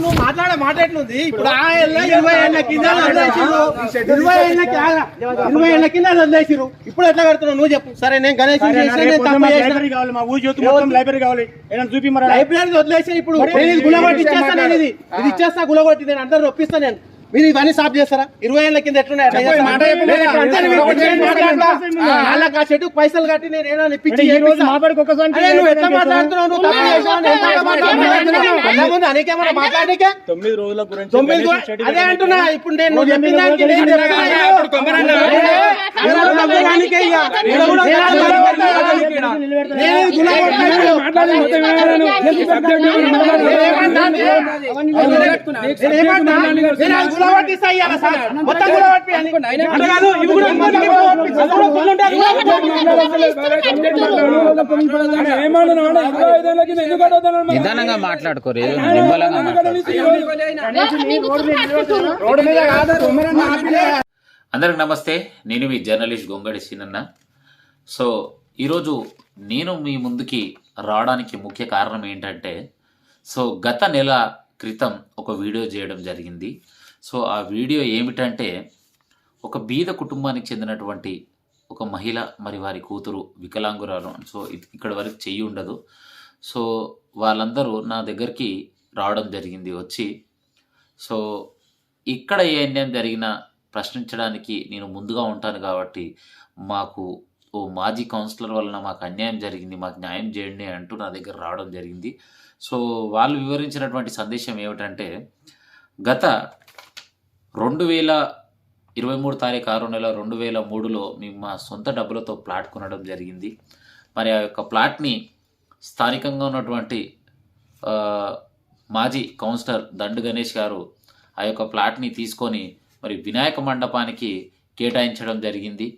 నువ్వు మాట్లాడే మాట ఎట్లుంది? ఇప్పుడు ఆ ఏళ్ళ ఇరవై ఏళ్ళ కింద వదిలేసిరు ఇరవై ఏళ్ళ కి- ఇరవై ఏళ్ళ కింద వదిలేసిరు ఇప్పుడు ఎట్లా కడుతున్నావు నువ్వు చెప్పు. సరే నేను గణేష్. లైబ్రరీ కావాలి మా ఊరి జ్యోతి మొత్తం లైబ్రరీ కావాలి. ఏదైనా చూపి మరి. లైబ్రరీ వదిలేసి ఇప్పుడు గులగొట్టి ఇచ్చేస్తా నేను ఇది. ఇది ఇచ్చేస్తా గులగొట్టి నేను అందరూ ఒప్పిస్తా నేను. మీరు ఇవన్నీ సాఫ్ చేస్తారా ఇరవై ఏళ్ళ కింద ఎట్లున్నాయి పైసలు కట్టి నేను ఇప్పించి. మాట్లాడుకు తొమ్మిది రోజుల గురించి తొమ్మిది అదే అంటున్నా ఇప్పుడు నేను నువ్వు చెప్పిన నేను నిదానంగా మాట్లాడుకోరు నిమ్మలంగా. అందరికి నమస్తే నేను మీ జర్నలిస్ట్ గొంగడి సీనన్న. సో ఈరోజు నేను మీ ముందుకి రావడానికి ముఖ్య కారణం ఏంటంటే సో గత నెల క్రితం ఒక వీడియో చేయడం జరిగింది. సో ఆ వీడియో ఏమిటంటే ఒక బీద కుటుంబానికి చెందినటువంటి ఒక మహిళ మరి వారి కూతురు వికలాంగురాలు. సో ఇక్కడ వరకు చెయ్యి ఉండదు. సో వాళ్ళందరూ నా దగ్గరికి రావడం జరిగింది వచ్చి. సో ఇక్కడ ఏ అన్యాయం జరిగినా ప్రశ్నించడానికి నేను ముందుగా ఉంటాను కాబట్టి మాకు ఓ మాజీ కౌన్సిలర్ వలన మాకు అన్యాయం జరిగింది మాకు న్యాయం చేయండి అంటూ నా దగ్గర రావడం జరిగింది. సో వాళ్ళు వివరించినటువంటి సందేశం ఏమిటంటే గత రెండు వేల ఇరవై మూడు తారీఖు ఆరు నెల రెండు వేల మూడులో మేము మా సొంత డబ్బులతో ప్లాట్ కొనడం జరిగింది. మరి ఆ యొక్క ప్లాట్ని స్థానికంగా ఉన్నటువంటి మాజీ కౌన్సిలర్ దండు గణేష్ గారు ఆ యొక్క ప్లాట్ని తీసుకొని మరి వినాయక మండపానికి కేటాయించడం జరిగింది.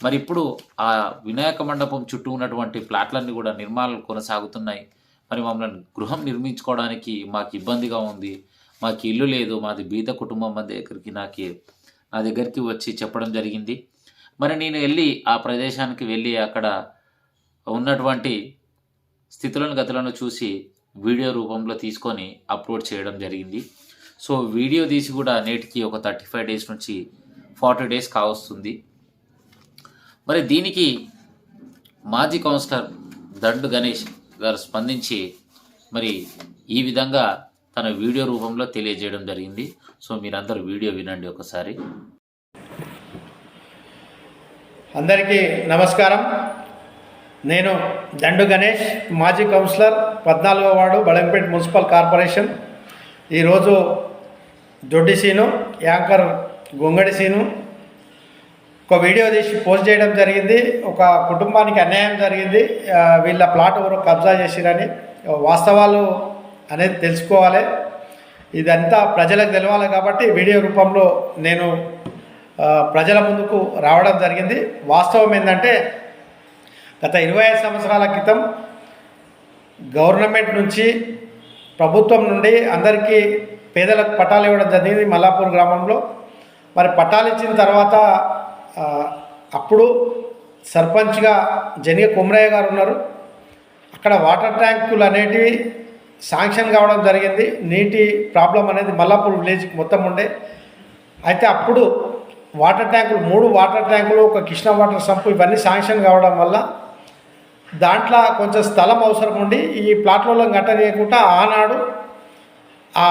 మరి ఇప్పుడు ఆ వినాయక మండపం చుట్టూ ఉన్నటువంటి ప్లాట్లన్నీ కూడా నిర్మాణాలు కొనసాగుతున్నాయి. మరి మమ్మల్ని గృహం నిర్మించుకోవడానికి మాకు ఇబ్బందిగా ఉంది. మాకు ఇల్లు లేదు మాది బీద కుటుంబం మా దగ్గరికి నాకు నా దగ్గరికి వచ్చి చెప్పడం జరిగింది. మరి నేను వెళ్ళి ఆ ప్రదేశానికి వెళ్ళి అక్కడ ఉన్నటువంటి స్థితులను గతులను చూసి వీడియో రూపంలో తీసుకొని అప్లోడ్ చేయడం జరిగింది. సో వీడియో తీసి కూడా నేటికి ఒక థర్టీ ఫైవ్ డేస్ నుంచి ఫార్టీ డేస్ కావస్తుంది. మరి దీనికి మాజీ కౌన్సిలర్ దండు గణేష్ గారు స్పందించి మరి ఈ విధంగా తన వీడియో రూపంలో తెలియజేయడం జరిగింది. సో మీరందరూ వీడియో వినండి ఒకసారి. అందరికీ నమస్కారం. నేను దండు గణేష్ మాజీ కౌన్సిలర్ పద్నాలుగో వార్డు బడంపేట మున్సిపల్ కార్పొరేషన్. ఈరోజు దొడ్డి సీను యాంకర్ గొంగడి సీను. ఒక వీడియో తీసి పోస్ట్ చేయడం జరిగింది. ఒక కుటుంబానికి అన్యాయం జరిగింది. వీళ్ళ ప్లాట్ ఎవరో కబ్జా చేసిరని. వాస్తవాలు అనేది తెలుసుకోవాలి. ఇదంతా ప్రజలకు తెలవాలి కాబట్టి వీడియో రూపంలో నేను ప్రజల ముందుకు రావడం జరిగింది. వాస్తవం ఏంటంటే గత ఇరవై ఐదు సంవత్సరాల క్రితం గవర్నమెంట్ నుంచి ప్రభుత్వం నుండి అందరికీ పేదలకు పట్టాలు ఇవ్వడం జరిగింది మల్లాపూర్ గ్రామంలో. మరి పట్టాలు ఇచ్చిన తర్వాత అప్పుడు సర్పంచ్గా జనిగ కుమరయ్య గారు ఉన్నారు. అక్కడ వాటర్ ట్యాంకులు అనేటివి శాంక్షన్ కావడం జరిగింది. నీటి ప్రాబ్లం అనేది మల్లాపూర్ విలేజ్కి మొత్తం ఉండే. అయితే అప్పుడు వాటర్ ట్యాంకులు మూడు వాటర్ ట్యాంకులు ఒక కృష్ణ వాటర్ సంపు ఇవన్నీ శాంక్షన్ కావడం వల్ల దాంట్లో కొంచెం స్థలం అవసరం ఉండి ఈ ప్లాట్లలో చేయకుండా ఆనాడు ఆ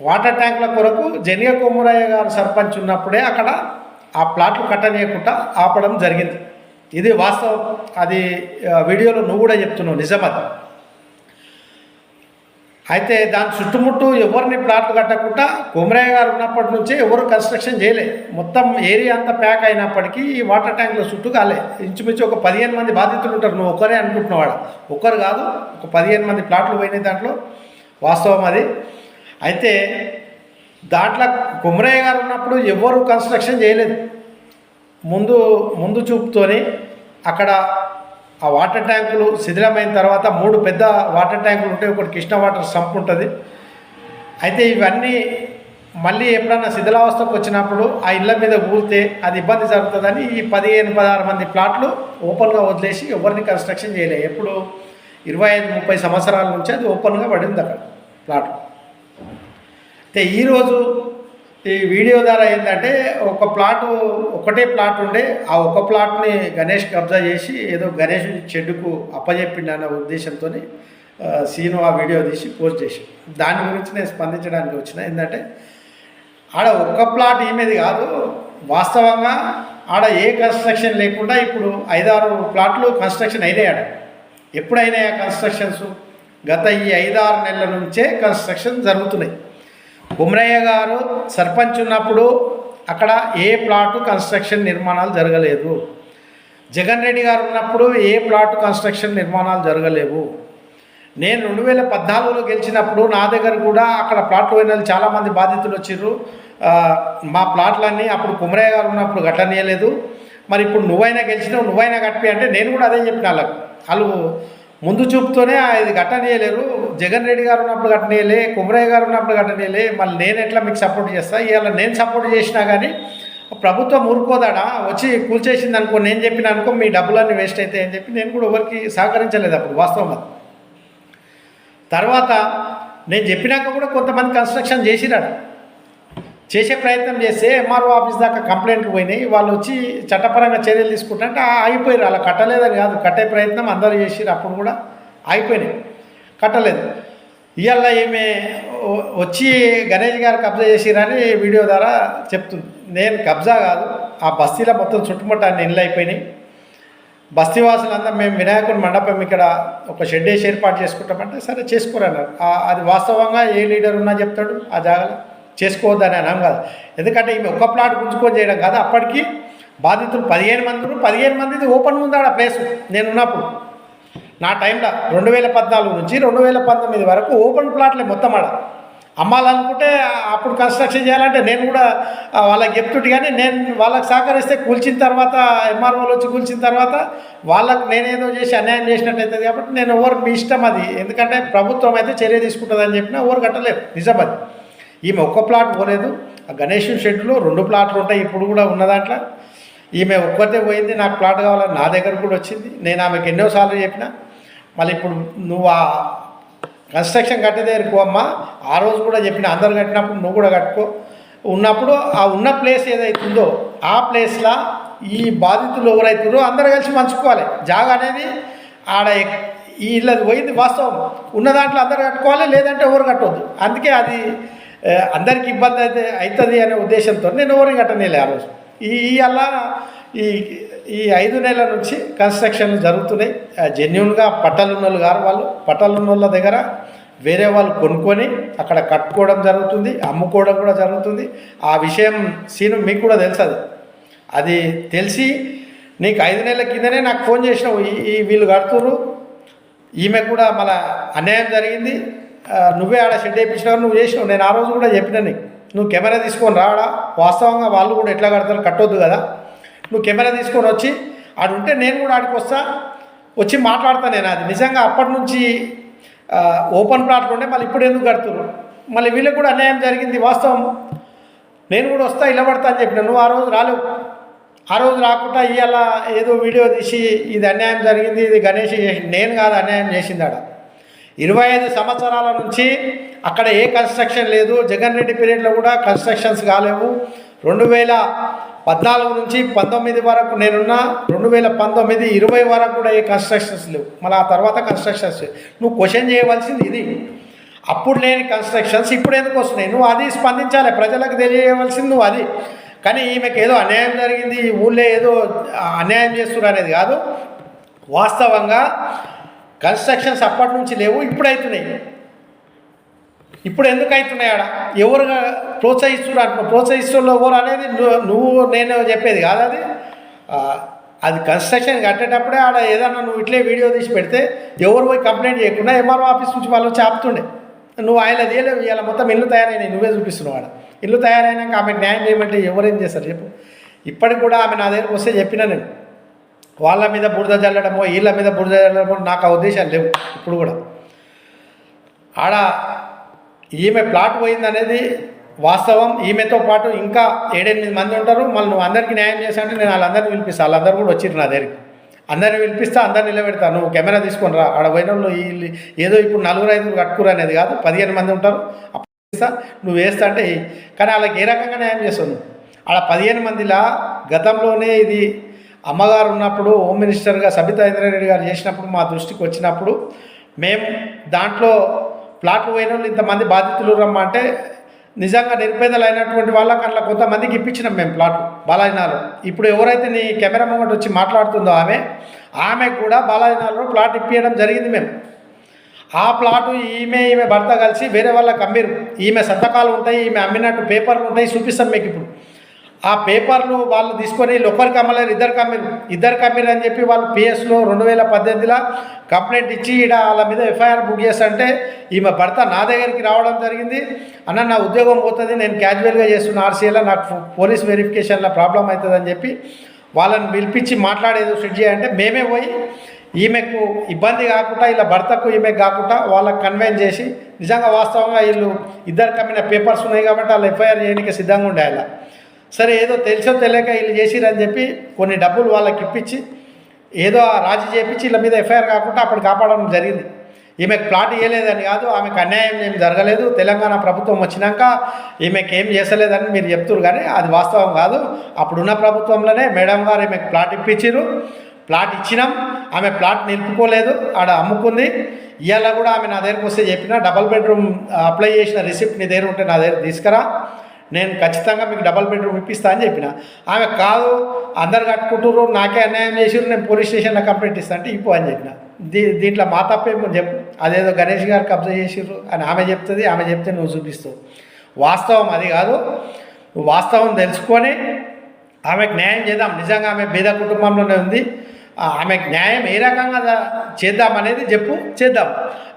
వాటర్ ట్యాంకుల కొరకు జనియ కొమ్మరయ్య గారు సర్పంచ్ ఉన్నప్పుడే అక్కడ ఆ ప్లాట్లు కట్టనీయకుండా ఆపడం జరిగింది. ఇది వాస్తవం. అది వీడియోలో నువ్వు కూడా చెప్తున్నావు. నిజమది అయితే దాని చుట్టుముట్టు ఎవరిని ప్లాట్లు కట్టకుండా కుమరయ్య గారు ఉన్నప్పటి నుంచే ఎవరు కన్స్ట్రక్షన్ చేయలేదు మొత్తం ఏరియా అంతా ప్యాక్ అయినప్పటికీ ఈ వాటర్ ట్యాంకుల చుట్టూ కాలే. ఇంచుమించు ఒక పదిహేను మంది బాధితులు ఉంటారు. నువ్వు ఒక్కరే అనుకుంటున్నవాడు ఒక్కరు కాదు ఒక పదిహేను మంది ప్లాట్లు పోయినాయి దాంట్లో. వాస్తవం అది. అయితే దాంట్లో కుమరయ్య గారు ఉన్నప్పుడు ఎవరు కన్స్ట్రక్షన్ చేయలేదు. ముందు ముందు చూపుతోని అక్కడ ఆ వాటర్ ట్యాంకులు శిథిలమైన తర్వాత మూడు పెద్ద వాటర్ ట్యాంకులు ఉంటాయి ఒకటి కృష్ణ వాటర్ సంప్ ఉంటుంది. అయితే ఇవన్నీ మళ్ళీ ఎప్పుడన్నా శిథిలావస్థకు వచ్చినప్పుడు ఆ ఇళ్ళ మీద ఊరితే అది ఇబ్బంది జరుగుతుందని ఈ పదిహేను పదహారు మంది ప్లాట్లు ఓపెన్గా వదిలేసి ఎవరిని కన్స్ట్రక్షన్ చేయలేదు ఎప్పుడు ఇరవై ఐదు ముప్పై సంవత్సరాల నుంచి అది ఓపెన్గా పడింది అక్కడ ప్లాట్. అయితే ఈరోజు ఈ వీడియో ద్వారా ఏంటంటే ఒక ప్లాట్ ఒకటే ప్లాట్ ఉండే ఆ ఒక ప్లాట్ని గణేష్ కబ్జా చేసి ఏదో గణేష్ చెడ్డుకు అప్పచెప్పిండు అన్న ఉద్దేశంతో సీను ఆ వీడియో తీసి పోస్ట్ చేసి దాని గురించి నేను స్పందించడానికి వచ్చిన ఏంటంటే ఆడ ఒక్క ప్లాట్ ఏమేది కాదు వాస్తవంగా ఆడ ఏ కన్స్ట్రక్షన్ లేకుండా ఇప్పుడు ఐదారు ప్లాట్లు కన్స్ట్రక్షన్ అయినాయి ఆడ. ఎప్పుడైనా ఆ కన్స్ట్రక్షన్స్? గత ఈ ఐదారు నెలల నుంచే కన్స్ట్రక్షన్ జరుగుతున్నాయి. ఉమ్రయ్య గారు సర్పంచ్ ఉన్నప్పుడు అక్కడ ఏ ప్లాటు కన్స్ట్రక్షన్ నిర్మాణాలు జరగలేదు. జగన్ రెడ్డి గారు ఉన్నప్పుడు ఏ ప్లాట్ కన్స్ట్రక్షన్ నిర్మాణాలు జరగలేవు. నేను రెండు వేల పద్నాలుగులో గెలిచినప్పుడు నా దగ్గర కూడా అక్కడ ప్లాట్లు పోయిన వాళ్ళు చాలామంది బాధితులు వచ్చిర్రు. మా ప్లాట్లన్నీ అప్పుడు కుమరయ్య గారు ఉన్నప్పుడు గట్టనీయలేదు మరి ఇప్పుడు నువ్వైనా గెలిచినావు నువ్వైనా కట్టిపి అంటే నేను కూడా అదే చెప్పిన వాళ్ళకు. వాళ్ళు ముందు చూపుతోనే ఇది గట్టనీయలేరు జగన్ రెడ్డి గారు ఉన్నప్పుడు గట్టనీయలే కుమరయ్య గారు ఉన్నప్పుడు గట్టనీయలే మళ్ళీ నేను ఎట్లా మీకు సపోర్ట్ చేస్తా? ఇవాళ నేను సపోర్ట్ చేసినా కానీ ప్రభుత్వం ఊరుకోదాడా? వచ్చి కూల్చేసింది అనుకో నేను చెప్పిన అనుకో మీ డబ్బులన్నీ వేస్ట్ అవుతాయి అని చెప్పి నేను కూడా ఎవరికి సహకరించలేదు అప్పుడు వాస్తవం అది తర్వాత నేను చెప్పినాక కూడా కొంతమంది కన్స్ట్రక్షన్ చేసిరాడు చేసే ప్రయత్నం చేస్తే ఎంఆర్ఓ ఆఫీస్ దాకా కంప్లైంట్లు పోయినాయి. వాళ్ళు వచ్చి చట్టపరంగా చర్యలు తీసుకుంటే ఆ ఆగిపోయారు అలా కట్టలేదని కాదు. కట్టే ప్రయత్నం అందరూ చేసిరు అప్పుడు కూడా ఆగిపోయినాయి కట్టలేదు. ఇవాళ ఈమె వచ్చి గణేష్ గారు కబ్జా చేసిరని వీడియో ద్వారా చెప్తుంది. నేను కబ్జా కాదు. ఆ బస్తీలో మొత్తం చుట్టుముట్ట అన్ని ఇళ్ళు అయిపోయినాయి. బస్తీవాసులంతా మేము వినాయకుని మండపం ఇక్కడ ఒక షెడ్ వేసి ఏర్పాటు చేసుకుంటామంటే సరే చేసుకోరన్నారు. అది వాస్తవంగా ఏ లీడర్ ఉన్నా చెప్తాడు. ఆ జాగాలో చేసుకోవద్దని అన్నాం కాదు. ఎందుకంటే ఈమె ఒక్క ప్లాట్ గుంజుకొని చేయడం కాదు. అప్పటికి బాధితులు పదిహేను మంది ఉన్నారు. పదిహేను మందిది ఓపెన్ ఉంది ఆడ ప్లేస్. నేను ఉన్నప్పుడు. నా టైంలో రెండు వేల పద్నాలుగు నుంచి రెండు వేల పంతొమ్మిది వరకు ఓపెన్ ప్లాట్లే మొత్తం ఆడ. అమ్మాలనుకుంటే అప్పుడు కన్స్ట్రక్షన్ చేయాలంటే నేను కూడా వాళ్ళకి చెప్తుంటే కానీ నేను వాళ్ళకి సహకరిస్తే కూల్చిన తర్వాత ఎంఆర్ఓలు వచ్చి కూల్చిన తర్వాత వాళ్ళకి నేనేదో చేసి అన్యాయం చేసినట్టు అవుతుంది కాబట్టి నేను ఎవరు మీ ఇష్టం అది. ఎందుకంటే ప్రభుత్వం అయితే చర్య తీసుకుంటుందని చెప్పినా ఎవరు కట్టలేదు నిజం అది. ఈమె ఒక్క ప్లాట్ పోలేదు. ఆ గణేష్ షెడ్లో రెండు ప్లాట్లు ఉంటాయి. ఇప్పుడు కూడా ఉన్న దాంట్లో. ఈమె ఒక్కతే పోయింది. నాకు ప్లాట్ కావాలని నా దగ్గర కూడా వచ్చింది. నేను ఆమెకు ఎన్నోసార్లు చెప్పిన. మళ్ళీ ఇప్పుడు నువ్వు ఆ కన్స్ట్రక్షన్ కట్టే అమ్మా ఆ రోజు కూడా చెప్పిన. అందరు కట్టినప్పుడు నువ్వు కూడా కట్టుకో. ఉన్నప్పుడు ఆ ఉన్న ప్లేస్ ఏదైతుందో ఆ ప్లేస్లో ఈ బాధితులు ఎవరైతుందో అందరు కలిసి పంచుకోవాలి. జాగా అనేది ఆడ వీళ్ళది ఈ ఇళ్ళది పోయింది వాస్తవం. ఉన్న దాంట్లో అందరు కట్టుకోవాలి. లేదంటే ఎవరు కట్టవద్దు అందుకే అది అందరికి ఇబ్బంది అయితే అవుతుంది అనే ఉద్దేశంతో నేను ఎవరిని కట్టనేలే ఆ రోజు. ఈ అలా ఈ ఈ ఐదు నెలల నుంచి కన్స్ట్రక్షన్లు జరుగుతున్నాయి. జెన్యున్గా పట్టాలున్నోళ్ళు గారు వాళ్ళు పట్టాలున్నోళ్ళ దగ్గర వేరే వాళ్ళు కొనుక్కొని అక్కడ కట్టుకోవడం జరుగుతుంది అమ్ముకోవడం కూడా జరుగుతుంది. ఆ విషయం సీను మీకు కూడా తెలుసు అది అది తెలిసి నీకు ఐదు నెలల కిందనే నాకు ఫోన్ చేసినావు ఈ వీళ్ళు కడుతురు ఈమె కూడా మళ్ళా అన్యాయం జరిగింది. నువ్వే ఆడ షెడ్ వేయించినావు నువ్వు చేసినావు. నేను ఆ రోజు కూడా చెప్పిన నువ్వు కెమెరా తీసుకొని రాడా వాస్తవంగా వాళ్ళు కూడా ఎట్లా కడతారు కట్టొద్దు కదా. నువ్వు కెమెరా తీసుకొని వచ్చి ఆడు ఉంటే నేను కూడా ఆడికి వస్తా. వచ్చి మాట్లాడతా నేను అది. నిజంగా అప్పటి నుంచి ఓపెన్ ప్లాట్లు ఉండే మళ్ళీ ఇప్పుడు ఎందుకు కడుతున్నారు మళ్ళీ వీళ్ళకి కూడా అన్యాయం జరిగింది వాస్తవం. నేను కూడా వస్తా ఇలా పడతా అని చెప్పిన. నువ్వు ఆ రోజు రాలేవు. ఆ రోజు రాకుండా ఇవాళ ఏదో వీడియో తీసి ఇది అన్యాయం జరిగింది ఇది గణేష్ చేసి నేను కాదు అన్యాయం చేసింది ఆడ. ఇరవై ఐదు సంవత్సరాల నుంచి అక్కడ ఏ కన్స్ట్రక్షన్ లేదు. జగన్ రెడ్డి పీరియడ్లో కూడా కన్స్ట్రక్షన్స్ కాలేవు. రెండు వేల పద్నాలుగు నుంచి పంతొమ్మిది వరకు నేనున్న. రెండు వేల పంతొమ్మిది ఇరవై వరకు కూడా ఏ కన్స్ట్రక్షన్స్ లేవు. మళ్ళీ ఆ తర్వాత కన్స్ట్రక్షన్స్ నువ్వు క్వశ్చన్ చేయవలసింది ఇది. అప్పుడు లేని కన్స్ట్రక్షన్స్ ఇప్పుడు ఎందుకు వస్తున్నాయి? నువ్వు అది స్పందించాలి. ప్రజలకు తెలియవలసింది నువ్వు అది. కానీ ఈమెకి ఏదో అన్యాయం జరిగింది. ఈ ఊళ్ళో ఏదో అన్యాయం చేస్తున్నారు అనేది కాదు. వాస్తవంగా కన్స్ట్రక్షన్స్ అప్పటి నుంచి లేవు ఇప్పుడు అవుతున్నాయి ఇప్పుడు ఎందుకు అవుతున్నాయి ఆడ? ఎవరు ప్రోత్సహిస్తున్నారు అంటున్నావు ప్రోత్సహిస్తున్న ఎవరు అనేది నువ్వు నువ్వు నేను చెప్పేది కాదు అది. అది కన్స్ట్రక్షన్ కట్టేటప్పుడే ఆడ ఏదన్నా నువ్వు ఇట్లే వీడియో తీసి పెడితే ఎవరు పోయి కంప్లైంట్ చేయకుండా ఎంఆర్ఓ ఆఫీస్ నుంచి వాళ్ళు వచ్చి నువ్వు ఆయన తీయలేవు ఇవాళ మొత్తం ఇల్లు తయారైనాయి నువ్వే చూపిస్తున్నావు ఆడ. ఇల్లు తయారైనాక ఆమె న్యాయం చేయమంటే ఎవరేం చేస్తారు చెప్పు. ఇప్పటికి కూడా ఆమె నా దగ్గరకు వస్తే చెప్పినా నేను. వాళ్ళ మీద బురద చల్లడమో వీళ్ళ మీద బురద చల్లడమో నాకు ఆ ఉద్దేశాలు లేవు ఇప్పుడు కూడా. ఆడ ఈమె ప్లాట్ పోయింది అనేది వాస్తవం. ఈమెతో పాటు ఇంకా ఏడెనిమిది మంది ఉంటారు. మళ్ళీ నువ్వు అందరికీ న్యాయం చేశానంటే నేను వాళ్ళందరినీ పిలిపిస్తాను వాళ్ళందరూ కూడా వచ్చిర్రు నా దగ్గరికి. అందరిని పిలిపిస్తా అందరిని నిలబెడతా. నువ్వు కెమెరా తీసుకొని రా. ఆడ పోయిన వాళ్ళు వీళ్ళు ఏదో ఇప్పుడు నలుగురు ఐదుగురు కట్టుకురు అనేది కాదు. పదిహేను మంది ఉంటారు. ఇస్తా నువ్వు వేస్తా అంటే కానీ వాళ్ళకి ఏ రకంగా న్యాయం చేస్తావు ఆడ పదిహేను మందిలా గతంలోనే ఇది అమ్మగారు ఉన్నప్పుడు హోమ్ మినిస్టర్గా సబితా ఇంద్రారెడ్డి గారు చేసినప్పుడు మా దృష్టికి వచ్చినప్పుడు మేము దాంట్లో ప్లాట్లు పోయిన వాళ్ళు ఇంతమంది బాధితులు రమ్మంటే నిజంగా నిరుపేదలు అయినటువంటి వాళ్ళకి అట్లా కొంతమందికి ఇప్పించినాం మేము ప్లాట్ బాలాజీనాలు ఇప్పుడు ఎవరైతే నీ కెమెరా ముంగట వచ్చి మాట్లాడుతుందో ఆమె ఆమె కూడా బాలాజీనాల్లో ప్లాట్ ఇప్పించడం జరిగింది మేము. ఆ ప్లాటు ఈమె ఈమె భర్త కలిసి వేరే వాళ్ళకి అమ్మిరు ఈమె సంతకాలు ఉంటాయి ఈమె అమ్మినట్టు పేపర్లు ఉంటాయి చూపిస్తాం మీకు ఇప్పుడు. ఆ పేపర్లు వాళ్ళు తీసుకొని వీళ్ళు ఒకరికి అమ్మలేరు ఇద్దరికి అమ్మిరు ఇద్దరికి అమ్మిరు అని చెప్పి వాళ్ళు పిఎస్లో రెండు వేల పద్దెనిమిదిలో కంప్లైంట్ ఇచ్చి ఈడ వాళ్ళ మీద ఎఫ్ఐఆర్ బుక్ చేస్తుంటే ఈమె భర్త నా దగ్గరికి రావడం జరిగింది. అన్న నా ఉద్యోగం పోతుంది నేను క్యాజువల్గా చేస్తున్న ఆర్సీఏలో నాకు పోలీస్ వెరిఫికేషన్లో ప్రాబ్లం అవుతుందని చెప్పి వాళ్ళని పిలిపించి మాట్లాడేది సెట్ చేయాలంటే మేమే పోయి ఈమెకు ఇబ్బంది కాకుండా ఇలా భర్తకు ఈమెకు కాకుండా వాళ్ళకి కన్వెన్స్ చేసి నిజంగా వాస్తవంగా వీళ్ళు ఇద్దరు కమ్మిన పేపర్స్ ఉన్నాయి కాబట్టి వాళ్ళు ఎఫ్ఐఆర్ చేయడానికి సిద్ధంగా ఉండేలా సరే ఏదో తెలిసో తెలియక వీళ్ళు చేసిరని చెప్పి కొన్ని డబ్బులు వాళ్ళకి ఇప్పించి ఏదో ఆ రాజీ చేపించి వీళ్ళ మీద ఎఫ్ఐఆర్ కాకుండా అప్పుడు కాపాడడం జరిగింది. ఈమెకు ప్లాట్ ఇవ్వలేదని కాదు ఆమెకు అన్యాయం ఏం జరగలేదు. తెలంగాణ ప్రభుత్వం వచ్చినాక ఈమెకి ఏం చేసలేదని మీరు చెప్తున్నారు కానీ అది వాస్తవం కాదు. అప్పుడున్న ప్రభుత్వంలోనే మేడం గారు ఈమెకు ప్లాట్ ఇప్పించారు ప్లాట్ ఇచ్చినాం ఆమె ప్లాట్ నిలుపుకోలేదు ఆడ అమ్ముకుంది. ఇవాళ కూడా ఆమె నా దగ్గరకు వస్తే చెప్పిన డబల్ బెడ్రూమ్ అప్లై చేసిన రిసిప్ట్ నీ దగ్గర ఉంటే నా దగ్గర తీసుకురా. నేను ఖచ్చితంగా మీకు డబల్ బెడ్రూమ్ ఇప్పిస్తా అని చెప్పిన. ఆమె కాదు అందరు కట్టుకుంటున్నారు నాకే అన్యాయం చేసిర్రు నేను పోలీస్ స్టేషన్లో కంప్లైంట్ ఇస్తా అంటే ఇప్పు అని చెప్పిన. దీ దీంట్లో మా తప్పేమో చెప్పు. అదేదో గణేష్ గారు కబ్జా చేసిర్రు అని ఆమె చెప్తుంది ఆమె చెప్తే నువ్వు చూపిస్తావు వాస్తవం అది కాదు. వాస్తవం తెలుసుకొని ఆమెకు న్యాయం చేద్దాం. నిజంగా ఆమె బీద కుటుంబంలోనే ఉంది. ఆమెకు న్యాయం ఏ రకంగా చేద్దాం అనేది చెప్పు చేద్దాం.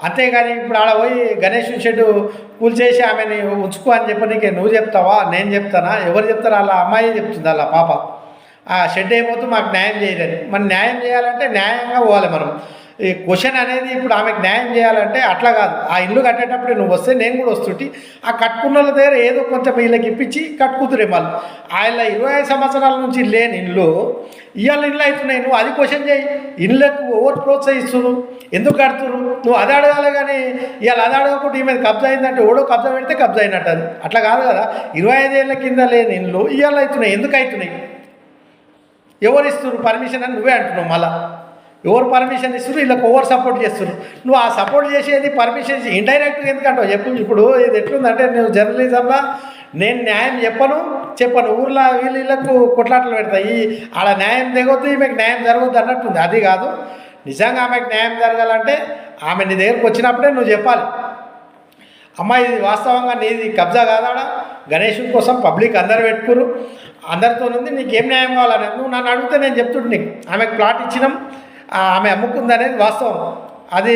అంతేగాని ఇప్పుడు ఆడ పోయి గణేష్ షెడ్డు కూల్చేసి ఆమెని ఉంచుకో అని చెప్పనీకే నువ్వు చెప్తావా నేను చెప్తానా? ఎవరు చెప్తారా? అలా అమ్మాయి చెప్తుంది అలా పాప. ఆ షెడ్ ఏమవుతుంది మాకు న్యాయం చేయలేదు. మరి న్యాయం చేయాలంటే న్యాయంగా పోవాలి మనం. ఈ క్వశ్చన్ అనేది ఇప్పుడు ఆమెకు న్యాయం చేయాలంటే అట్లా కాదు. ఆ ఇల్లు కట్టేటప్పుడు నువ్వు వస్తే నేను కూడా వస్తుంటే. ఆ కట్టుకున్న దగ్గర ఏదో కొంచెం వీళ్ళకి ఇప్పించి కట్టుకుతురే వాళ్ళు ఆయన ఇరవై ఐదు సంవత్సరాల నుంచి లేని ఇల్లు ఇవాళ ఇల్లు అవుతున్నాయి నువ్వు అది క్వశ్చన్ చేయి. ఇళ్ళకు ఓవర్ ప్రోత్సహిస్తున్నారు ఎందుకు కడుతున్నారు నువ్వు అది అడగాలి కానీ ఇవాళ అది అడగకుండా ఈమె కబ్జా అయిందంటే ఓడో కబ్జా పెడితే కబ్జా అయినట్టు అది అట్లా కాదు కదా. ఇరవై ఐదేళ్ళ కింద లేని ఇల్లు ఇవాళ అవుతున్నాయి ఎందుకు అవుతున్నాయి ఎవరు ఇస్తున్నారు పర్మిషన్ అని నువ్వే అంటున్నావు మళ్ళీ. ఎవరు పర్మిషన్ ఇస్తున్నారు? వీళ్ళకి ఓవర్ సపోర్ట్ చేస్తున్నారు? నువ్వు ఆ సపోర్ట్ చేసేది పర్మిషన్ ఇండైరెక్ట్గా ఎందుకంటావు చెప్పు ఇప్పుడు ఇది ఎట్లుందంటే నువ్వు జర్నలిజంలో నేను న్యాయం చెప్పను చెప్పను. ఊర్లో వీళ్ళు వీళ్ళకు కొట్లాటలు పెడతాయి. ఆడ న్యాయం దిగొద్దు ఈమెకు న్యాయం జరగద్దు అన్నట్టుంది. అది కాదు. నిజంగా ఆమెకు న్యాయం జరగాలంటే ఆమె నీ దగ్గరకు వచ్చినప్పుడే నువ్వు చెప్పాలి. అమ్మ ఇది వాస్తవంగా నీది కబ్జా కాదాడా? గణేషుని కోసం పబ్లిక్ అందరు పెట్టుకురు అందరితో ఉంది నీకు ఏం న్యాయం కావాలని నువ్వు నన్ను అడిగితే నేను చెప్తుంటే నీకు. ఆమెకు ప్లాట్ ఇచ్చినాం. ఆమె అమ్ముకుందనేది వాస్తవం. అది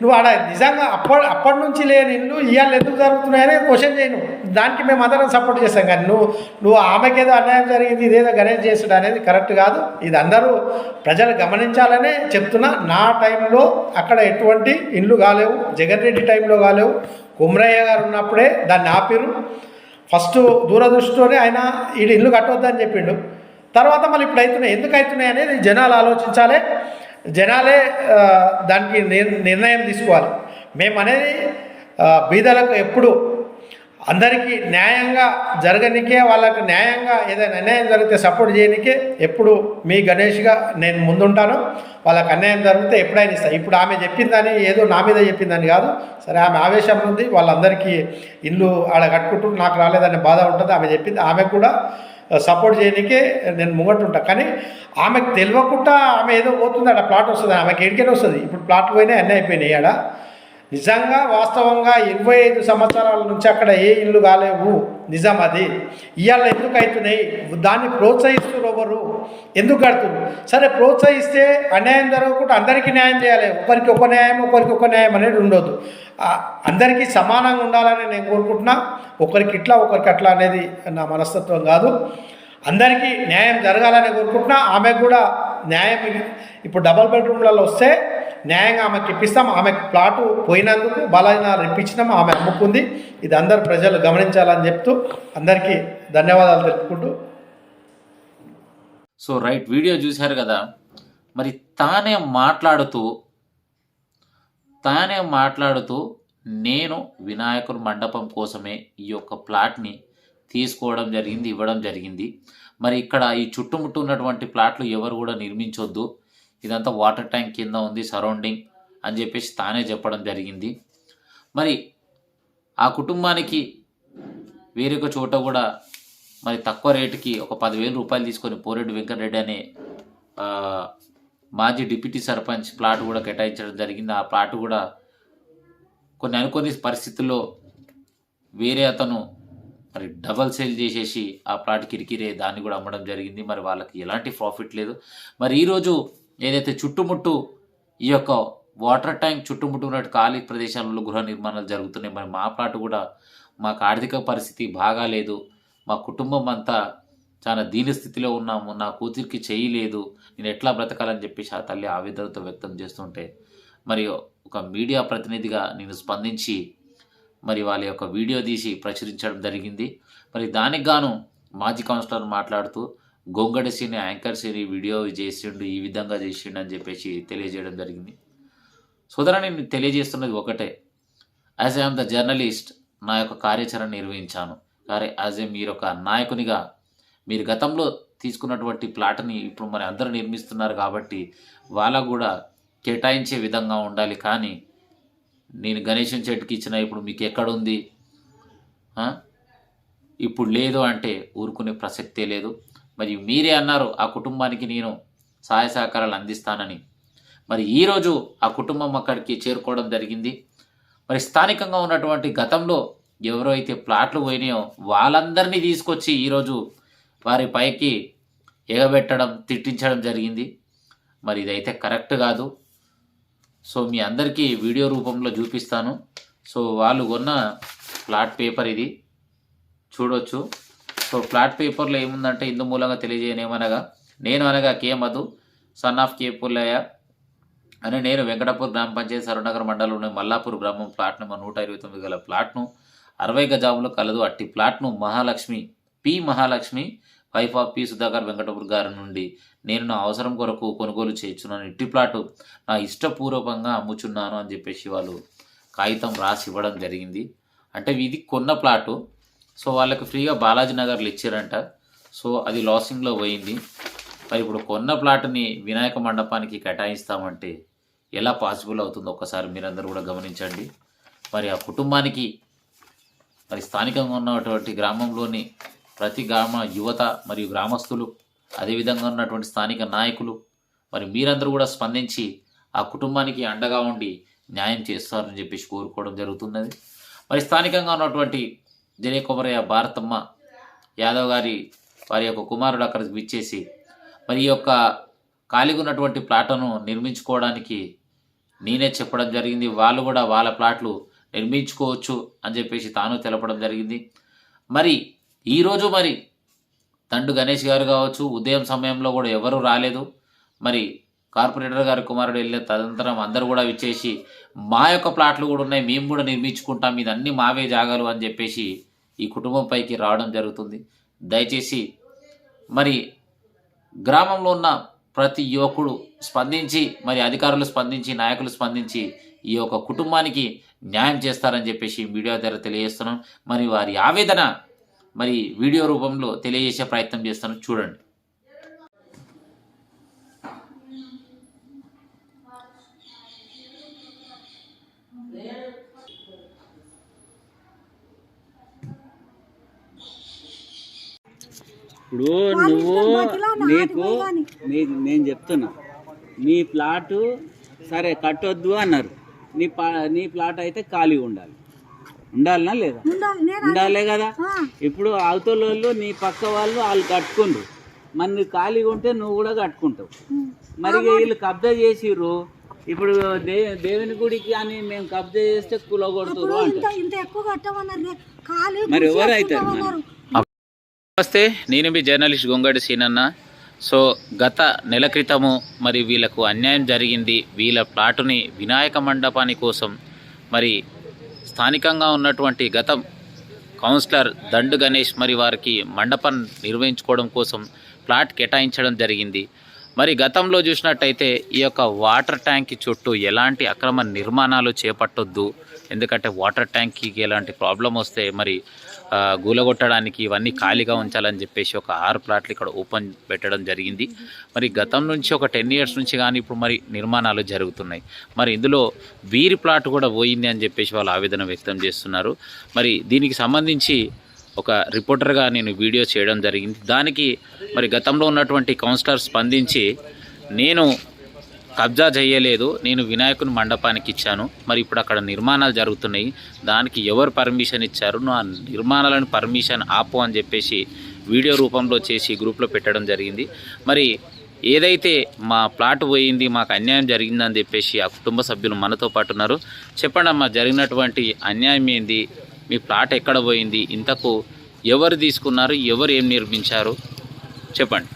నువ్వు ఆడ నిజంగా అప్పటి అప్పటి నుంచి లేని ఇల్లు ఇవాళ ఎందుకు జరుగుతున్నాయని క్వశ్చన్ చేయను దానికి మేము అందరం సపోర్ట్ చేస్తాం. కానీ నువ్వు నువ్వు ఆమెకేదో అన్యాయం జరిగింది ఇదేదో గణేష్ చేసుడు అనేది కరెక్ట్ కాదు. ఇది అందరూ ప్రజలు గమనించాలనే చెప్తున్నా. నా టైంలో అక్కడ ఎటువంటి ఇండ్లు కాలేవు. జగన్ రెడ్డి టైంలో కాలేవు. కుమ్రయ్య గారు ఉన్నప్పుడే దాన్ని ఆపిరు ఫస్ట్ దూరదృష్టితోనే ఆయన ఈ ఇల్లు కట్టొద్దని చెప్పిండు. తర్వాత మళ్ళీ ఇప్పుడు అవుతున్నాయి. ఎందుకు అవుతున్నాయి అనేది జనాలు ఆలోచించాలి. జనాలే దానికి నిర్ణయం తీసుకోవాలి. మేము అనేది బీదలకు ఎప్పుడు అందరికీ న్యాయంగా జరగనికే వాళ్ళకు న్యాయంగా ఏదైనా అన్యాయం జరిగితే సపోర్ట్ చేయనికే ఎప్పుడు మీ గణేష్గా నేను ముందుంటాను. వాళ్ళకి అన్యాయం జరిగితే ఎప్పుడైనా ఇస్తాను ఇప్పుడు ఆమె చెప్పిందని ఏదో నా మీద చెప్పిందని కాదు. సరే ఆమె ఆవేశం ఉంది. వాళ్ళందరికీ ఇల్లు ఆడ కట్టుకుంటూ నాకు రాలేదనే బాధ ఉంటుంది. ఆమె చెప్పింది. ఆమె కూడా సపోర్ట్ చేయడానికే నేను ముంగట్టుంటా కానీ ఆమెకు తెలియకుండా ఆమె ఏదో పోతుంది ఆడ ప్లాట్ వస్తుంది ఆమెకి ఎడికైనా వస్తుంది. ఇప్పుడు ప్లాట్ పోయినా అన్నీ అయిపోయినాయి ఆడ. నిజంగా వాస్తవంగా ఇరవై ఐదు సంవత్సరాల నుంచి అక్కడ ఏ ఇల్లు కాలేవు? నిజం అది ఇవాళ ఎందుకు అవుతున్నాయి? దాన్ని ప్రోత్సహిస్తున్నారు ఎవరు? ఎందుకు కడుతున్నారు సరే ప్రోత్సహిస్తే అన్యాయం జరగకుండా అందరికీ న్యాయం చేయాలి. ఒకరికి ఒక న్యాయం ఒకరికి ఒక న్యాయం అనేది ఉండొద్దు. అందరికీ సమానంగా ఉండాలని నేను కోరుకుంటున్నా. ఒకరికి ఇట్లా ఒకరికి అట్లా అనేది నా మనస్తత్వం కాదు. అందరికీ న్యాయం జరగాలని కోరుకుంటున్నా. ఆమెకు కూడా న్యాయం ఇప్పుడు డబల్ బెడ్రూమ్లలో వస్తే న్యాయంగా ఆమెకి ఇప్పిస్తాం. ఆమెకు ప్లాటు పోయినందుకు బాలాజీనగర్ ఇప్పించినాం ఆమె అమ్ముకుంది. ఇది అందరు ప్రజలు గమనించాలని చెప్తూ అందరికీ ధన్యవాదాలు తెలుపుకుంటూ. సో రైట్ వీడియో చూశారు కదా. మరి తానే మాట్లాడుతూ తానే మాట్లాడుతూ నేను వినాయకుడు మండపం కోసమే ఈ యొక్క ప్లాట్ని తీసుకోవడం జరిగింది ఇవ్వడం జరిగింది. మరి ఇక్కడ ఈ చుట్టుముట్టు ఉన్నటువంటి ప్లాట్లు ఎవరు కూడా నిర్మించొద్దు. ఇదంతా వాటర్ ట్యాంక్ కింద ఉంది సరౌండింగ్ అని చెప్పేసి తానే చెప్పడం జరిగింది. మరి ఆ కుటుంబానికి వేరొక చోట కూడా మరి తక్కువ రేటుకి ఒక పదివేల రూపాయలు తీసుకొని పోరెడ్డి వెంకటరెడ్డి అనే మాజీ డిప్యూటీ సర్పంచ్ ప్లాట్ కూడా కేటాయించడం జరిగింది. ఆ ప్లాట్ కూడా కొన్ని అనుకోని పరిస్థితుల్లో వేరే అతను మరి డబల్ సేల్ చేసేసి ఆ ప్లాట్ కిరికిరే దాన్ని కూడా అమ్మడం జరిగింది. మరి వాళ్ళకి ఎలాంటి ప్రాఫిట్ లేదు. మరి ఈరోజు ఏదైతే చుట్టుముట్టు ఈ యొక్క వాటర్ ట్యాంక్ చుట్టుముట్టు ఉన్న ఖాళీ ప్రదేశాలలో గృహ నిర్మాణాలు జరుగుతున్నాయి మరి మా ప్లాట్ కూడా మాకు ఆర్థిక పరిస్థితి బాగాలేదు మా కుటుంబం అంతా చాలా దీని స్థితిలో ఉన్నాము నా కూతురికి చేయలేదు నేను ఎట్లా బ్రతకాలని చెప్పేసి ఆ తల్లి ఆవేదనతో వ్యక్తం చేస్తుంటే మరి ఒక మీడియా ప్రతినిధిగా నేను స్పందించి మరి వాళ్ళ యొక్క వీడియో తీసి ప్రచురించడం జరిగింది. మరి దానికి గాను మాజీ కౌన్సిలర్ మాట్లాడుతూ గొంగడి సీని యాంకర్ సీని వీడియో చేసిండు ఈ విధంగా చేసిండు అని చెప్పేసి తెలియజేయడం జరిగింది. సోదరా నేను తెలియజేస్తున్నది ఒకటే. యాజ్ ఐఎమ్ ద జర్నలిస్ట్ నా యొక్క కార్యాచరణ నిర్వహించాను. కానీ యాజ్ ఏ మీరు ఒక నాయకునిగా మీరు గతంలో తీసుకున్నటువంటి ప్లాట్ని ఇప్పుడు మరి అందరూ నిర్మిస్తున్నారు కాబట్టి వాళ్ళకు కూడా కేటాయించే విధంగా ఉండాలి. కానీ నేను గణేశం చెట్టుకి ఇచ్చిన ఇప్పుడు మీకు ఎక్కడుంది? ఇప్పుడు లేదు అంటే ఊరుకునే ప్రసక్తే లేదు. మరి మీరే అన్నారు ఆ కుటుంబానికి నేను సహాయ సహకారాలు అందిస్తానని. మరి ఈరోజు ఆ కుటుంబం అక్కడికి చేరుకోవడం జరిగింది. మరి స్థానికంగా ఉన్నటువంటి గతంలో ఎవరైతే అయితే ప్లాట్లు పోయినాయో వాళ్ళందరినీ తీసుకొచ్చి ఈరోజు వారి పైకి ఎగబెట్టడం తిట్టించడం జరిగింది. మరి ఇదైతే కరెక్ట్ కాదు. సో మీ అందరికీ వీడియో రూపంలో చూపిస్తాను. సో వాళ్ళు కొన్న ప్లాట్ పేపర్ ఇది. చూడొచ్చు. సో ప్లాట్ పేపర్లో ఏముందంటే ఇందు మూలంగా తెలియజేయనేమనగా నేను అనగా K. Madhu son of K. Pullaiah అని నేను వెంకటపూర్ గ్రామ పంచాయతీ సరనగర్ మండలంలోని మల్లాపూర్ గ్రామం ప్లాట్ నెంబర్ నూట ఇరవై తొమ్మిది గల ప్లాట్ను అరవై గజాములు కలదు అట్టి ప్లాట్ను Mahalakshmi P. Mahalakshmi wife of P. Sudhakar Venkatapur గారి నుండి నేను నా అవసరం కొరకు కొనుగోలు చేయించున్నాను ఇట్టి ప్లాటు నా ఇష్టపూర్వకంగా అమ్ముచున్నాను అని చెప్పేసి వాళ్ళు కాగితం రాసి ఇవ్వడం జరిగింది. అంటే ఇది కొన్న ప్లాటు సో వాళ్ళకి ఫ్రీగా బాలాజీ నగర్లు ఇచ్చారంట. సో అది లాసింగ్లో పోయింది. మరి ఇప్పుడు కొన్న ప్లాట్ని వినాయక మండపానికి కేటాయిస్తామంటే ఎలా పాసిబుల్ అవుతుందో? ఒక్కసారి మీరందరూ కూడా గమనించండి. మరి ఆ కుటుంబానికి మరి స్థానికంగా ఉన్నటువంటి గ్రామంలోని ప్రతి గ్రామ యువత మరియు గ్రామస్తులు అదేవిధంగా ఉన్నటువంటి స్థానిక నాయకులు మరి మీరందరూ కూడా స్పందించి ఆ కుటుంబానికి అండగా ఉండి న్యాయం చేస్తారని చెప్పేసి కోరుకోవడం జరుగుతున్నది. మరి స్థానికంగా ఉన్నటువంటి జనకుమరయ్య భారతమ్మ యాదవ్ గారి వారి యొక్క కుమారుడు అక్కడికి విచ్చేసి మరి ఈ యొక్క ఖాళీగా ఉన్నటువంటి ప్లాట్ను నిర్మించుకోవడానికి నేనే చెప్పడం జరిగింది. వాళ్ళు కూడా వాళ్ళ ప్లాట్లు నిర్మించుకోవచ్చు అని చెప్పేసి తాను తెలపడం జరిగింది. మరి ఈరోజు మరి తండు గణేష్ గారు కావచ్చు ఉదయం సమయంలో కూడా ఎవరు రాలేదు. మరి కార్పొరేటర్ గారి కుమారుడు వెళ్ళిన తదంతరం అందరూ కూడా విచ్చేసి మా యొక్క ప్లాట్లు కూడా ఉన్నాయి మేము కూడా నిర్మించుకుంటాం ఇది అన్ని మావే జాగాలు అని చెప్పేసి ఈ కుటుంబం పైకి రావడం జరుగుతుంది. దయచేసి మరి గ్రామంలో ఉన్న ప్రతి యువకుడు స్పందించి మరి అధికారులు స్పందించి నాయకులు స్పందించి ఈ యొక్క కుటుంబానికి న్యాయం చేస్తారని చెప్పేసి మీడియా ద్వారా తెలియజేస్తున్నాం. మరి వారి ఆవేదన మరి వీడియో రూపంలో తెలియజేసే ప్రయత్నం చేస్తాను చూడండి. ఇప్పుడు నువ్వు నీకు నీకు నేను చెప్తున్నా. నీ ప్లాటు సరే కట్టొద్దు అన్నారు. నీ పా నీ ప్లాట్ అయితే ఖాళీ ఉండాలి. ఉండాలనా లేదా? ఉండాలే కదా? ఇప్పుడు అవతల వాళ్ళు నీ పక్క వాళ్ళు వాళ్ళు కట్టుకుండ్రు. మరి నువ్వు ఖాళీగా ఉంటే నువ్వు కూడా కట్టుకుంటావు. మరి వీళ్ళు కబ్జా చేసిర్రు. ఇప్పుడు దే దేవుని గుడికి అని మేము కబ్జా చేస్తే ఖాళీ మరి ఎవరైతారు మరి? నమస్తే నేను మీ జర్నలిస్ట్ గొంగడి సీనన్న. సో గత నెల క్రితము మరి వీళ్ళకు అన్యాయం జరిగింది. వీళ్ళ ప్లాటుని వినాయక మండపాని కోసం మరి స్థానికంగా ఉన్నటువంటి గత కౌన్సిలర్ దండు గణేష్ మరి వారికి మండపం నిర్వహించుకోవడం కోసం ప్లాట్ కేటాయించడం జరిగింది. మరి గతంలో చూసినట్టయితే ఈ యొక్క వాటర్ ట్యాంక్ చుట్టూ ఎలాంటి అక్రమ నిర్మాణాలు చేపట్టొద్దు. ఎందుకంటే వాటర్ ట్యాంక్కి ఎలాంటి ప్రాబ్లం వస్తే మరి గూలగొట్టడానికి ఇవన్నీ ఖాళీగా ఉంచాలని చెప్పేసి ఒక ఆరు ప్లాట్లు ఇక్కడ ఓపెన్ పెట్టడం జరిగింది. మరి గతం నుంచి ఒక టెన్ ఇయర్స్ నుంచి కానీ ఇప్పుడు మరి నిర్మాణాలు జరుగుతున్నాయి. మరి ఇందులో వీరి ప్లాట్ కూడా పోయింది అని చెప్పేసి వాళ్ళు ఆవేదన వ్యక్తం చేస్తున్నారు. మరి దీనికి సంబంధించి ఒక రిపోర్టర్గా నేను వీడియో చేయడం జరిగింది. దానికి మరి గతంలో ఉన్నటువంటి కౌన్సిలర్ స్పందించి నేను కబ్జా చేయలేదు నేను వినాయకుని మండపానికి ఇచ్చాను. మరి ఇప్పుడు అక్కడ నిర్మాణాలు జరుగుతున్నాయి. దానికి ఎవరు పర్మిషన్ ఇచ్చారు? నా నిర్మాణాలను పర్మిషన్ ఆపు అని చెప్పేసి వీడియో రూపంలో చేసి గ్రూప్లో పెట్టడం జరిగింది. మరి ఏదైతే మా ప్లాట్ పోయింది మాకు అన్యాయం జరిగిందని చెప్పేసి ఆ కుటుంబ సభ్యులు మనతో పాటు ఉన్నారు. చెప్పండి అమ్మా జరిగినటువంటి అన్యాయం ఏంది? మీ ప్లాట్ ఎక్కడ పోయింది? ఇంతకు ఎవరు తీసుకున్నారు? ఎవరు ఏం నిర్మించారు? చెప్పండి.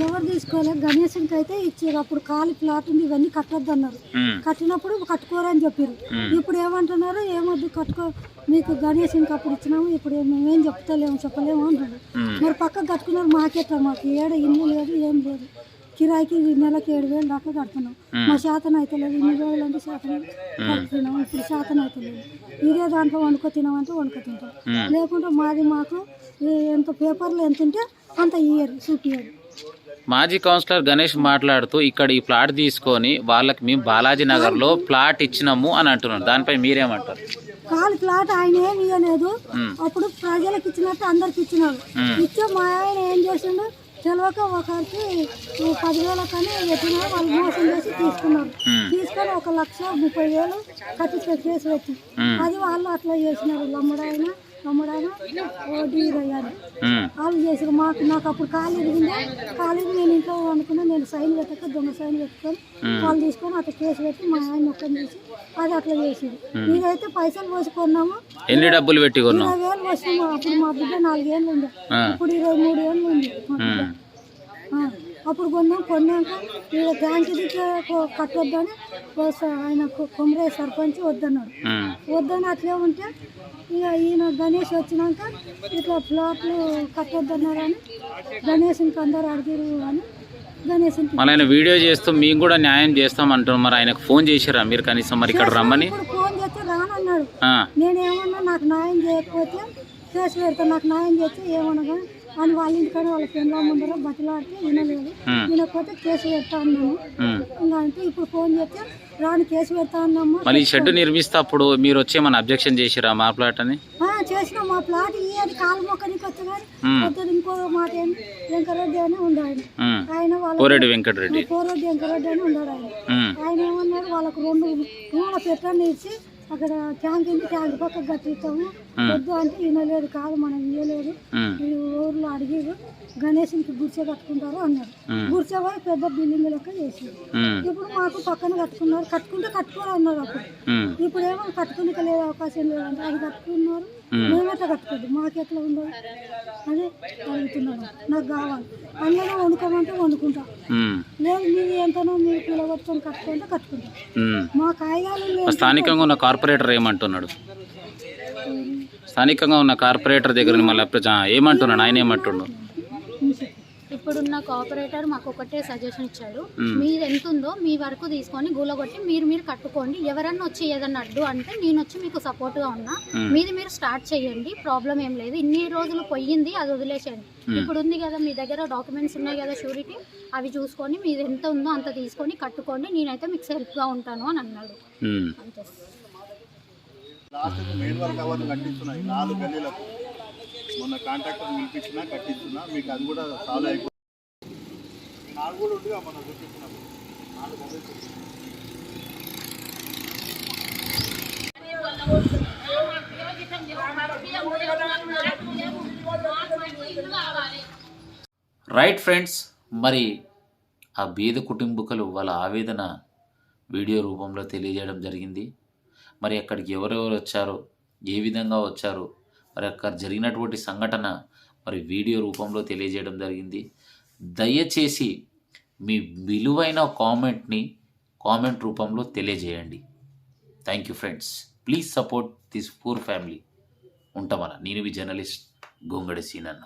ఎవరు తీసుకోలేదు. గణేశంకి అయితే ఇచ్చారు. అప్పుడు ఖాళీ ప్లాట్ ఉంది. ఇవన్నీ కట్టొద్దు అన్నారు కట్టినప్పుడు కట్టుకోరని చెప్పారు. ఇప్పుడు ఏమంటున్నారు? ఏమొద్దు కట్టుకో. మీకు గణేశంకి అప్పుడు ఇచ్చినాము. ఇప్పుడు ఏం- మేమేం చెప్తలేము చెప్పలేము అంటారు మరి పక్కకు కట్టుకున్నారు. మాకెట్లా మాకు? ఏడ ఇల్లు లేదు ఏం లేదు. కిరాయికి ఈ నెలకి ఏడు వేలు దాకా కడుతున్నాం. మా శాతం అయితే లేదు. ఇన్ని రోజులు అంటే శాతం కడుతున్నాం. ఇప్పుడు శాతం అయితే లేదు. ఇదే దాంట్లో వండుకో తినమంటే వండుకో తింటాం. లేకుంటే మాది మాకు ఎంత పేపర్లో ఎంత ఉంటే అంత ఇయ్యరు చూపియ్యరు. మాజీ కౌన్సిలర్ గణేష్ మాట్లాడుతూ ఇక్కడ ఈ ప్లాట్ తీసుకొని వాళ్ళకి మేము బాలాజీ నగర్లో ప్లాట్ ఇచ్చినాము అని అంటున్నారు. దానిపై మీరేమంటారు? కాలు ప్లాట్ ఆయన ఏమి ఇవ్వలేదు అప్పుడు ప్రజలకు ఇచ్చినట్టు అందరికి ఇచ్చినారు. ఇచ్చే మా ఆయన ఏం చేసిండు? తెలియక ఒకరికి పదివేల కానీ పెట్టినా వాళ్ళు మోసం చేసి తీసుకున్నారు. తీసుకొని ఒక లక్ష ముప్పై వేలు కట్టించే కేసు పెట్టి. అది వాళ్ళు అట్లా చేసినారు. లమ్మడాయన వాళ్ళు చేసారు మాకు నాకు అప్పుడు కాలు ఇరిగిందే కాలు ఇరిగి నేను ఇంట్లో అనుకున్నా నేను సైన్ పెట్టక దొంగ సైన్ పెట్టుకొని వాళ్ళు తీసుకొని అట్లా కేసు పెట్టి మా ఆయన మొక్కం చేసి అది అట్లా చేసింది ఇదైతే పైసలు పోసి కొన్నాము ఎన్ని డబ్బులు పెట్టి ఇరవై వేలు వచ్చినాము అప్పుడు మా బిడ్డ నాలుగేళ్ళు ఉంది. ఇప్పుడు ఇరవై మూడు ఏళ్ళు ఉంది అప్పుడు కొన్నాం కొన్నాక ఈడ ట్యాంక్ ఇది కట్టొద్దని ఆయన కొమరే సర్పంచ్ వద్దన్నాడు. వద్దని అట్లే ఉంటే ఇక ఈయన గణేష్ వచ్చినాక ఇట్లా ప్లాట్లు కట్టొద్దన్నారని గణేష్కి అందరు అడిగారు అని గణేష్కి మళ్ళీ ఆయన వీడియో చేస్తూ మేము కూడా న్యాయం చేస్తాం అంటున్నారు. మరి ఆయనకు ఫోన్ చేసిరా మీరు కనీసం మరి ఇక్కడ రమ్మని? ఫోన్ చేస్తే రానన్నాడు. నేనేమన్నా నాకు న్యాయం చేయకపోతే కేసు పెడతా నాకు న్యాయం చేస్తే ఏమనగా అని వాళ్ళ ఇంటికాడ వాళ్ళ ఫ్రెండ్ల ముందర బతిలాడితే వినలేదు. వినకపోతే కేసు పెడతా అన్నాము. ఇంకా అంటే ఇప్పుడు ఫోన్ చేస్తే రాని కేసు పెడతా అన్నాము. మళ్ళీ షెడ్ నిర్మిస్తే అప్పుడు మీరు వచ్చి ఏమైనా అబ్జెక్షన్ చేసిరా మా ప్లాట్ అని? చేసినాం మా ప్లాట్ ఈ అది కాలు మొక్కనికి వచ్చి కానీ పొద్దున ఇంకో మాట ఏం? వెంకరెడ్డి అని ఉంది ఆయన వాళ్ళ కోరెడ్డి వెంకటరెడ్డి. కోరెడ్డి వెంకరెడ్డి అని ఉన్నాడు ఆయన. ఆయన ఏమన్నాడు? వాళ్ళకు రెండు రూమ్ల పెట్టని ఇచ్చి అక్కడ ట్యాంక్ ఉంది ట్యాంక్ పక్కకు కట్టిస్తాము. వద్దు అంటే వినలేదు కాదు మనం ఇవ్వలేదు ఈ ఊర్లో అడిగారు గణేశునికి గుర్చే కట్టుకుంటారు అన్నారు. గుర్చే పోయి పెద్ద బిల్డింగ్ లెక్క చేసారు ఇప్పుడు మాకు పక్కన కట్టుకున్నారు. కట్టుకుంటే కట్టుకోరు అన్నారు అప్పుడు. ఇప్పుడు ఏమో కట్టుకునే లేదు అవకాశం లేదంటే అది కట్టుకున్నారు. మేమెట్లా కట్టుకోద్దు మాకు ఎట్లా ఉండదు? అదే అడుగుతున్నాను. నాకు కావాలి. అందులో వండుకోమంటే వండుకుంటా. లేదు మీరు ఎంతనో మీరు పిల్లగొట్టుకొని కట్టుకుంటే కట్టుకుంటా. మా లేవు. స్థానికంగా ఉన్న కార్పొరేటర్ ఏమంటున్నాడు? స్థానికంగా ఉన్న కార్పొరేటర్ దగ్గర మళ్ళీ ఏమంటున్నాడు? ఆయన ఏమంటున్నాడు ఇప్పుడున్న కోఆపరేటర్ మాకు ఒకటే సజెషన్ ఇచ్చాడు. మీరు ఎంత ఉందో మీ వరకు తీసుకొని గూలగొట్టి మీరు మీరు కట్టుకోండి. ఎవరన్నా వచ్చి ఏదన్నా అడ్డు అంటే నేను వచ్చి మీకు సపోర్ట్గా ఉన్నా. మీది మీరు స్టార్ట్ చేయండి. ప్రాబ్లం ఏం లేదు. ఇన్ని రోజులు పోయింది అది వదిలేసేయండి. ఇప్పుడు ఉంది కదా మీ దగ్గర డాక్యుమెంట్స్ ఉన్నాయి కదా షూరిటీ అవి చూసుకొని మీరు ఎంత ఉందో అంత తీసుకొని కట్టుకోండి. నేనైతే మీకు సెల్ఫ్గా ఉంటాను అని అన్నాడు. అంతే. లాస్ట్ మెయిన్ వర్క్ కట్టిస్తున్నాయి. నాలుగు గల్లీలకు. మొన్న కాంట్రాక్టర్ పిలిపించినా కట్టిస్తున్నా మీకు అది కూడా సాల్వ్ అయిపోయింది నాకు కూడా ఉందిగా మొన్న చూపించినప్పుడు నాలుగు గల్లీలు రైట్ ఫ్రెండ్స్ మరి ఆ బీద కుటుంబకులు వాళ్ళ ఆవేదన వీడియో రూపంలో తెలియజేయడం జరిగింది. మరి అక్కడికి ఎవరెవరు వచ్చారో? ఏ విధంగా వచ్చారో? మరి అక్కడ జరిగినటువంటి సంఘటన మరి వీడియో రూపంలో తెలియజేయడం జరిగింది. దయచేసి మీ విలువైన కామెంట్ని కామెంట్ రూపంలో తెలియజేయండి. Thank you friends please support this poor family ఉంటామన్న నేను మీ జర్నలిస్ట్ గొంగడి సీనన్న.